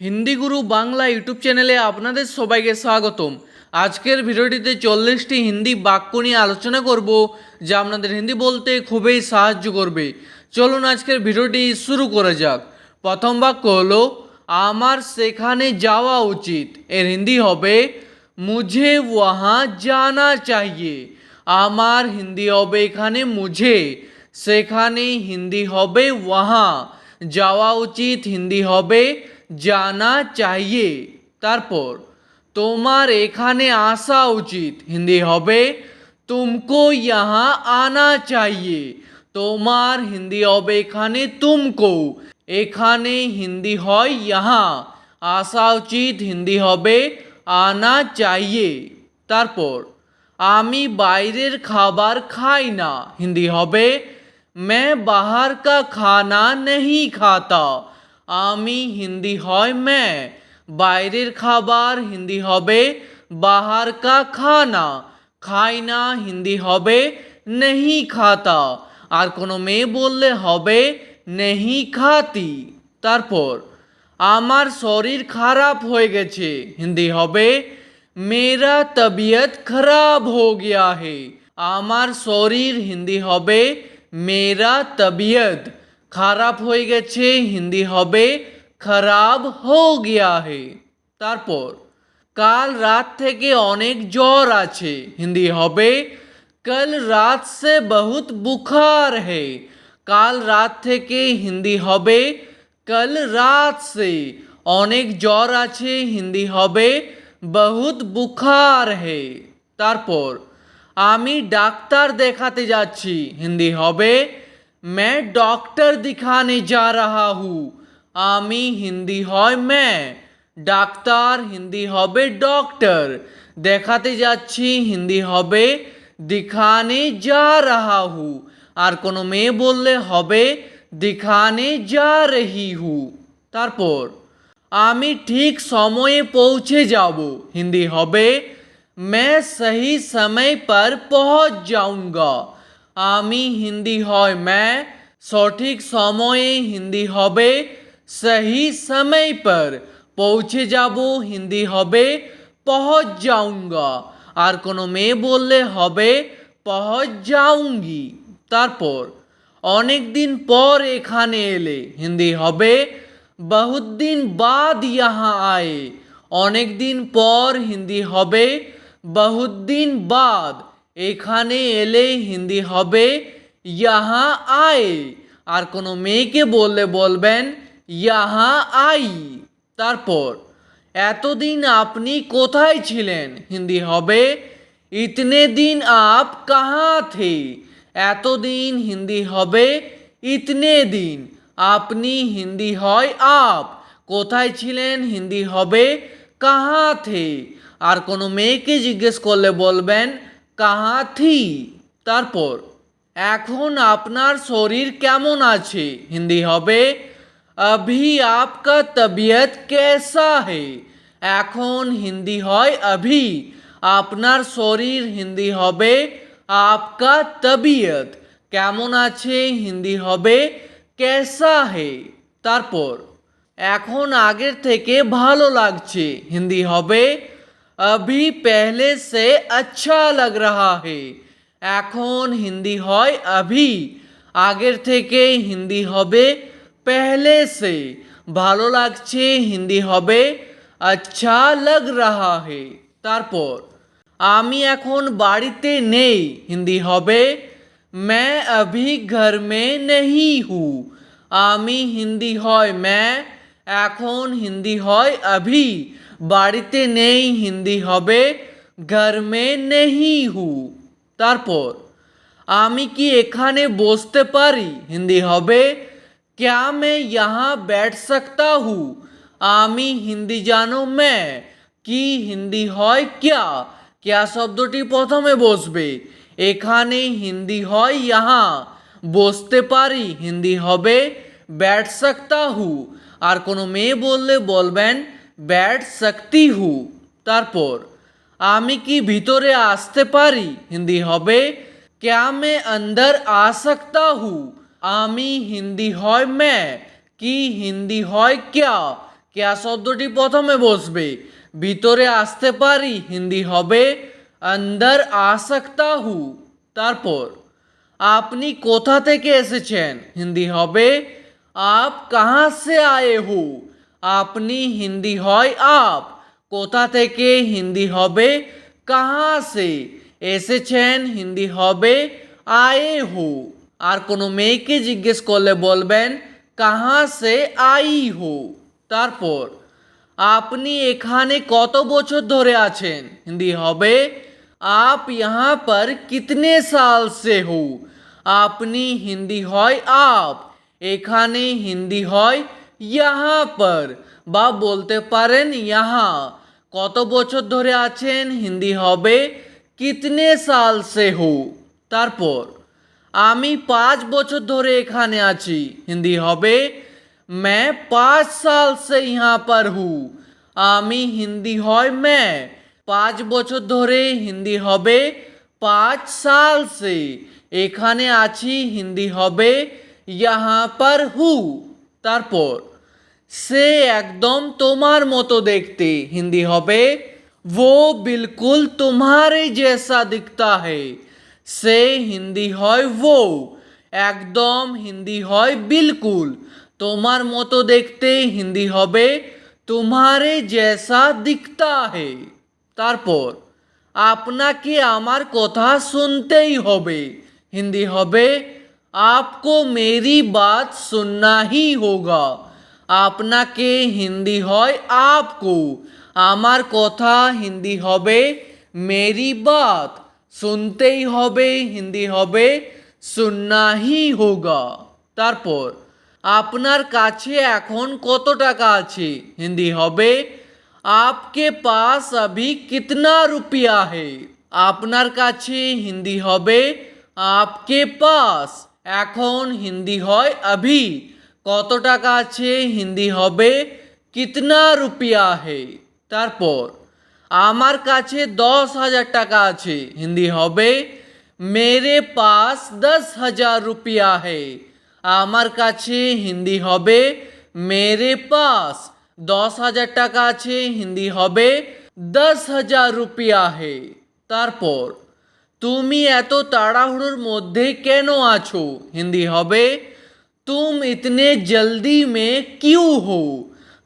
হিন্দি গুরু Bangla YouTube চ্যানেলে আপনাদের সবাইকে স্বাগতম। আজকের ভিডিওটিতে চল্লিশটি হিন্দি বাক্য নিয়ে আলোচনা করব, যা আপনাদের হিন্দি বলতে খুবই সাহায্য করবে। চলুন আজকের ভিডিওটি শুরু করা যাক। প্রথম বাক্য হলো, আমার সেখানে যাওয়া উচিত। এর হিন্দি হবে, মুঝে ওয়াহা জানা চাহিয়ে আমার হিন্দি হবে এখানে, মুঝে। সেখানে হিন্দি হবে, ওয়াহা। যাওয়া উচিত, হিন্দি হবে জানা চাইয়ে তারপর তোমার এখানে আসা উচিত হিন্দি হবে তুমকো ইহা আনা চাইয়ে তোমার হিন্দি হবে এখানে তুমকো এখানে হিন্দি হয় ইহা আসা উচিত হিন্দি হবে আনা চাইয়ে তারপর আমি বাইরের খাবার খাই না হিন্দি হবে मैं बाहर का खाना नहीं खाता আমি হিন্দি হয় मैं বাইরের খাবার হিন্দি হবে, বাহার কা খানা খাই না হিন্দি হবে, নেহি খাতা। আর কোনো মেয়ে বললে হবে, নেহি খাতি। তারপর, আমার শরীর খারাপ হয়ে গেছে, হিন্দি হবে, মেরা তবিয়ত খারাপ হো গিয়া হে। আমার শরীর হিন্দি হবে, মেরা তবিয়ত। খারাপ হয়ে গেছে হিন্দি হবে খারাপ হো গিয়া হে তারপর কাল রাত থেকে অনেক জ্বর আছে হিন্দি হবে কল রাত সে বহুত বুখার হে কাল রাত থেকে হিন্দি হবে কল রাত সে অনেক জ্বর আছে হিন্দি হবে বহুত বুখার হে তারপর আমি ডাক্তার দেখাতে যাচ্ছি হিন্দি হবে मैं डॉक्टर दिखाने जा रहा हूँ আমি হিন্দি হয় मैं ডাক্তার হিন্দি হবে ডক্টর দেখাতে যাচ্ছি হিন্দি হবে দিখানে যা রাহা হু আর কোনো মেয়ে বললে হবে দিখানে যা রহি হু তারপর আমি ঠিক সময়ে পৌঁছে যাব হিন্দি হবে मैं सही समय पर पहुंच जाऊंगा আমি হিন্দি হয় मैं সঠিক সময়ে হিন্দি হবে সহি সময় পর পৌঁছে যাব হিন্দি হবে পৌঁছ যাউঙ্গা আর কোনো মেয়ে বললে হবে পৌঁছ যাউঙ্গি তারপর অনেক দিন পর এখানে এলে হিন্দি হবে বহুত দিন বাদ ইহা আয়ে অনেক দিন পর হিন্দি হবে বহুত দিন বাদ এখানে এলে হিন্দি হবে ইহা আয়ে। আর কোনো মেয়েকে বললে বলবেন ইহা আই। তারপর, এতদিন আপনি কোথায় ছিলেন? হিন্দি হবে, ইতনে দিন আপ কাহা থে? এতদিন হিন্দি হবে, ইতনে দিন আপনি হিন্দি হয় আপ। কোথায় ছিলেন? হিন্দি হবে, কাহা থে? আর কোনো মেয়েকে জিজ্ঞেস করলে বলবেন কাহাথি তারপর, এখন আপনার শরীর কেমন আছে? হিন্দি হবে অভি আপকা তবিয়ত কেসা হে? এখন হিন্দি হয় অভি আপনার শরীর হিন্দি হবে, আপকা তবিয়ত। কেমন আছে? হিন্দি হবে, কেসা হে? তারপর, এখন আগের থেকে ভালো লাগছে। হিন্দি হবে अभी पहले से अच्छा लग रहा है এখন হিন্দি হয় अभी আগের থেকে হিন্দি হবে पहले से ভালো লাগছে হিন্দি হবে আচ্ছা লাগ রাহা হে তারপর আমি এখন বাড়িতে নেই হিন্দি হবে मैं अभी घर में नहीं हूँ আমি হিন্দি হয় मैं এখন হিন্দি হয় अभी বাড়িতে নেই, হিন্দি হবে ঘর মে নেহি হু। তারপর, আমি কি এখানে বসতে পারি? হিন্দি হবে, ক্যা মে ইহা ব্যাঠ সকতা হু? আমি হিন্দি জানো মে, কি হিন্দি হয় ক্যা? ক্যা শব্দটি প্রথমে বসবে, এখানে হিন্দি হয় ইহা বসতে পারি, হিন্দি হবে, ব্যাঠ সকতা হু। আর কোনো মেয়ে বললে বলবেন ব্যাট শক্তি হু তারপর আমি কি ভিতরে আসতে পারি হিন্দি হবে क्या मैं अंदर आ सकता हूँ আমি হিন্দি হয় मैं কি হিন্দি হয় ক্যা কেয়া শব্দটি প্রথমে বসবে ভিতরে আসতে পারি হিন্দি হবে অন্দর আ সকতা হু তারপর আপনি কোথা থেকে এসেছেন হিন্দি হবে আপ কাহা সে আয়ে হু আপনি হিন্দি হয় আপ। কোথা থেকে হিন্দি হবে? কাহা সে? এসেছেন, হিন্দি হবে, আয়ে হো। আর কোনো মেয়েকে জিজ্ঞেস করলে বলবেন, কাহা সে, আই হো। তারপর, আপনি এখানে কত বছর ধরে আছেন? হিন্দি হবে, আপ ইহা পর কিতনে সাল সে হো? আপনি হিন্দি হয় আপ। এখানে হিন্দি হয় यहाँ पर বা বলতে পারেন यहाँ কত বছর ধরে আছেন হিন্দি হবে কিতনে সাল সে হো তারপর আমি পাঁচ বছর ধরে এখানে আছি হিন্দি হবে मैं पाँच साल से यहाँ पर हूँ আমি হিন্দি হয় मैं পাঁচ বছর ধরে হিন্দি হবে পাঁচ সাল সে এখানে আছি হিন্দি হবে यहाँ पर हूँ তারপর সে একদম তোমার মতো দেখতে হিন্দি হবে वो बिल्कुल तुम्हारे जैसा दिखता है সে হিন্দি হয় वो একদম হিন্দি হয় বিলকুল তোমার মতো দেখতে হিন্দি হবে তোমারে জেসা দিখতা হে তারপর আপনাকে আমার কথা শুনতেই হবে হিন্দি হবে आपको मेरी बात सुनना ही होगा আপনাকে হিন্দি হয় আপকো। আমার কথা হিন্দি হবে মেরি বাত। শুনতেই হবে হিন্দি হবে সুন্নাহি হোগা। তারপর, আপনার কাছে এখন কত টাকা আছে? হিন্দি হবে, আপকে পাস অভি কিতনা রুপিয়া হে? আপনার কাছে হিন্দি হবে, আপকে পাস, এখন হিন্দি হয় অভি কত টাকা আছে? হিন্দি হবে, কিতনা রুপিয়া হে? তারপর, আমার কাছে দশ হাজার টাকা আছে। হিন্দি হবে, মেরে পাস দশ হাজার রুপিয়া হে। আমার কাছে, হিন্দি হবে, মেরে পাস দশ হাজার টাকা আছে। হিন্দি হবে, দশ হাজার রুপিয়া হে। তারপর, তুমি এত তাড়াহুড়োর মধ্যে কেন আছো? হিন্দি হবে তুম ইতনে জলদি মে কিউ হো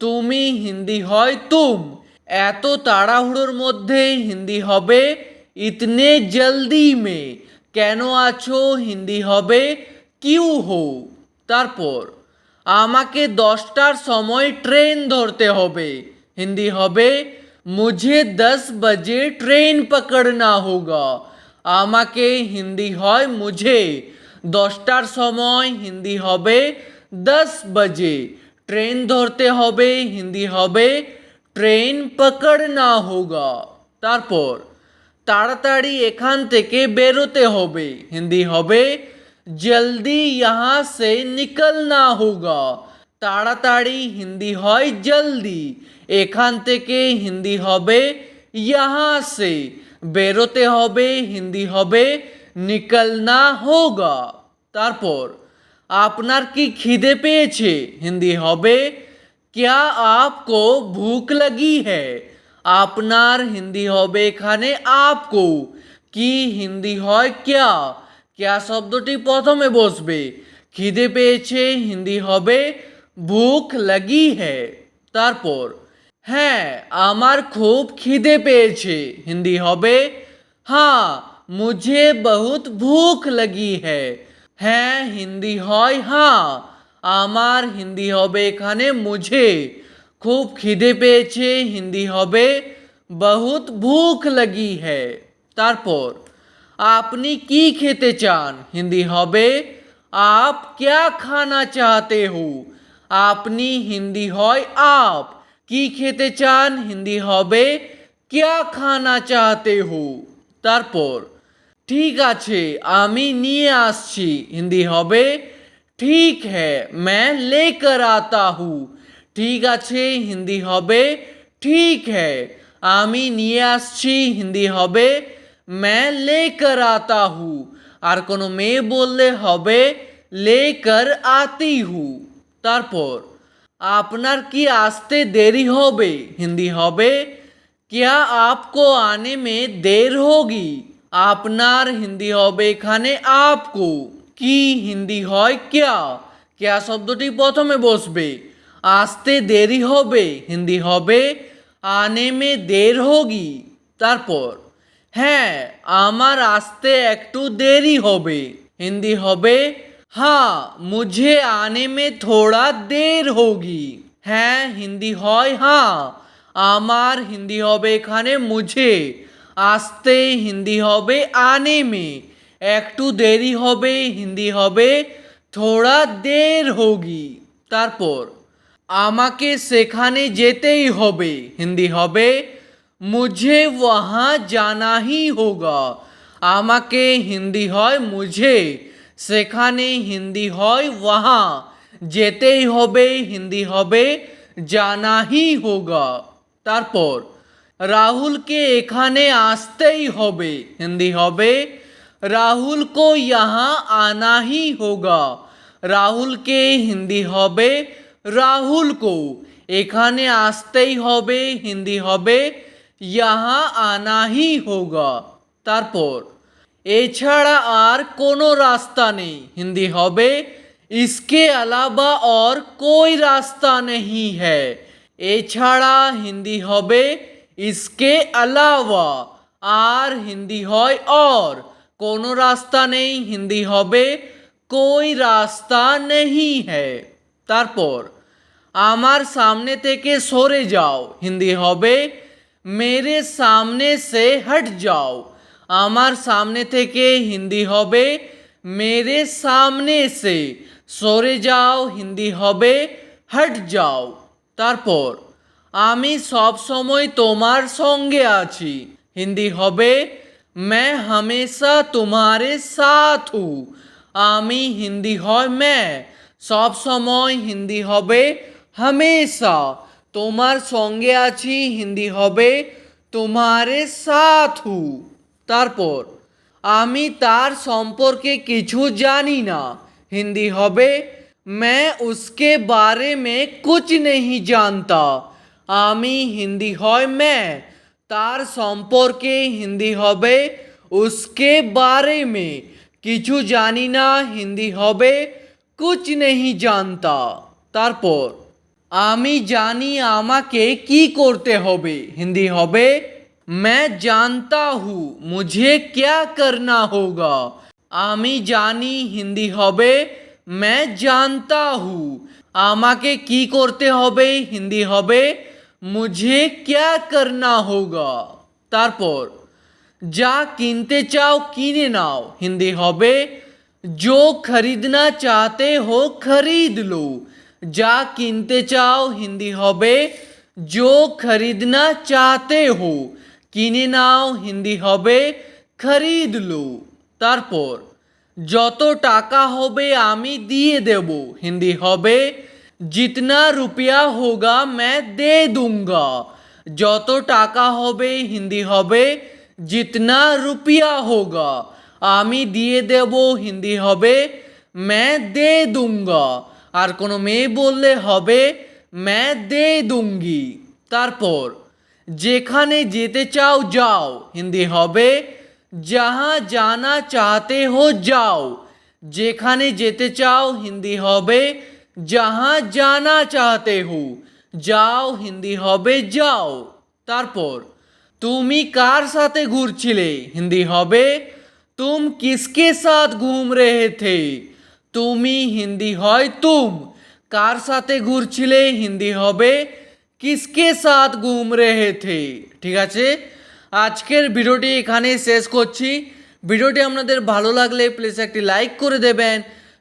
তুমি হিন্দি হয় তুম এত তাড়াহুড়োর মধ্যে হিন্দি হবে ইতনে জলদি মে কেন আছো হিন্দি হবে কিউ হো তারপর আমাকে দশটার সময় ট্রেন ধরতে হবে হিন্দি হবে মুঝে দশ বজে ট্রেন পকড়না হোগা আমাকে হিন্দি হয় মুঝে দশটার সময় হিন্দি হবে, দশ বাজে। ট্রেন ধরতে হবে, হিন্দি হবে। ট্রেন পকড়না হোগা। তারপর, তাড়াতাড়ি এখান থেকে বেরোতে হবে, হিন্দি হবে। জলদি ইহা সে নিকলনা হোগা। তাড়াতাড়ি হিন্দি হয় জলদি। এখান থেকে হিন্দি হবে, ইহা সে। বেরোতে হবে, হিন্দি হবে। নিকলনা হোগা তারপর আপনার কি খিদে পেয়েছে হিন্দি হবে क्या आपको ভুক লাগি है আপনার হিন্দি হবে এখানে আপকো কি হিন্দি হয় ক্যা ক্যা শব্দটি প্রথমে বসবে খিদে পেয়েছে হিন্দি হবে ভুক লাগি है তারপর হ্যাঁ আমার খুব খিদে পেয়েছে হিন্দি হবে হ্যাঁ মুঝে বহুত ভুক লাগি है হ্যাঁ হিন্দি হয় হ্যাঁ আমার হিন্দি হবে এখানে মুঝে খুব খিদে পেয়েছে হিন্দি হবে বহুত ভুক লাগি है তারপর আপনি কি খেতে চান হিন্দি হবে আপ ক্যা খানা চাহতে হো আপনি হিন্দি হয় আপ কি খেতে চান হিন্দি হবে ক্যা খানা চাহতে হো তারপর ঠিক আছে আমি নিয়ে আসছি হিন্দি হবে ঠিক হ্যাঁ मैं लेकर आता हूँ ঠিক আছে হিন্দি হবে ঠিক হ্যাঁ আমি নিয়ে আসছি হিন্দি হবে मैं लेकर आता हूँ আর কোনো মেয়ে বললে হবে লেকর আতি হু তারপর আপনার কি আসতে দেরি হবে হিন্দি হবে क्या आपको आने में देर होगी আপনার হিন্দি হবে এখানে আপকো কি হিন্দি হয় ক্যা ক্যা শব্দটি প্রথমে বসবে আসতে দেরি হবে হিন্দি হবে আনে মে দের হোগি তারপর হ্যাঁ আমার আসতে একটু দেরি হবে হিন্দি হবে হ্যাঁ মুঝে আনে মে থোড়া দের হোগি হ্যাঁ হিন্দি হয় হ্যাঁ আমার হিন্দি হবে এখানে মুঝে আসতে হিন্দি হবে আনে মে একটু দেরি হবে হিন্দি হবে, থোড়া দের হোগি। তারপর, আমাকে সেখানে যেতেই হবে, হিন্দি হবে, মুঝে ওয়াহা জানা হি হোগা, আমাকে হিন্দি হয় মুঝে, সেখানে হিন্দি হয় ওয়াহা, যেতেই হবে হিন্দি হবে, জানা হি হোগা। তারপর রাহুলকে এখানে আসতেই হবে হিন্দি হবে রাহুল কো ইহা আনা হি হোগা রাহুলকে হিন্দি হবে রাহুল কো এখানে আসতেই হবে হিন্দি হবে ইহা আনা হি হোগা তারপর এছাড়া আর কোনো রাস্তা নেই হিন্দি হবে इसके अलावा और कोई रास्ता नहीं है এছাড়া হিন্দি হবে इसके अलावा আর হিন্দি হয় और কোনো রাস্তা নেই হিন্দি হবে कोई রাস্তা नहीं है তারপর আমার সামনে থেকে সরে যাও হিন্দি হবে মেরে সামনে সে হট যাও আমার সামনে থেকে হিন্দি হবে মেরে সামনে সে সরে যাও হিন্দি হবে হট যাও তারপর আমি সব সময় তোমার সঙ্গে আছি হিন্দি হবে मैं हमेशा तुम्हारे साथ हूँ আমি হিন্দি হয় मैं সব সময় হিন্দি হবে হামেশা তোমার সঙ্গে আছি হিন্দি হবে তোমারে সাথ হু তারপর আমি তার সম্পর্কে কিছু জানি না হিন্দি হবে मैं उसके बारे में कुछ नहीं जानता আমি হিন্দি হয় मैं তার সম্পর্কে হিন্দি হবে উসকে বারে মে কিছু জানি না হিন্দি হবে কুচ নেহি জানতা তারপর আমি জানি আমাকে কি করতে হবে হিন্দি হবে मैं जानता हूँ मुझे क्या करना होगा আমি জানি হিন্দি হবে मैं जानता हूँ আমাকে কি করতে হবে হিন্দি হবে মুঝে क्या करना होगा তারপর যা কিনতে চাও কিনে নাও হিন্দি হবে जो खरीदना चाहते हो खरीद लो যা কিনতে চাও হিন্দি হবে जो खरीदना चाहते हो কিনে নাও হিন্দি হবে খরিদ লো তারপর যত টাকা হবে আমি দিয়ে দেব হিন্দি হবে জিতনা রুপিয়া হোগা ম্যা দে দুঙ্গা যত টাকা হবে হিন্দি হবে জিতনা রুপিয়া হোগা আমি দিয়ে দেব হিন্দি হবে ম্যা দে দুঙ্গা আর কোনো মেয়ে বললে হবে ম্যা দে দুঙ্গি তারপর যেখানে যেতে চাও যাও হিন্দি হবে যাহা জানা চাহতে হো যাও যেখানে যেতে চাও হিন্দি হবে যাহা জানা চাহতে হো, যাও হিন্দি হবে, যাও। তারপর, তুমি কার সাথে ঘুরছিলে? হিন্দি হবে, তুম কিসকে সাথ ঘুম রেহে থে? তুমি হিন্দি হয় তুম। কার সাথে ঘুরছিলে? হিন্দি হবে, কিসকে সাথ ঘুম রেহে থে? ঠিক আছে? আজকের ভিডিওটি এখানে শেষ করছি। ভিডিওটি আপনাদের ভালো লাগলে প্লিজ একটি লাইক করে দেবেন।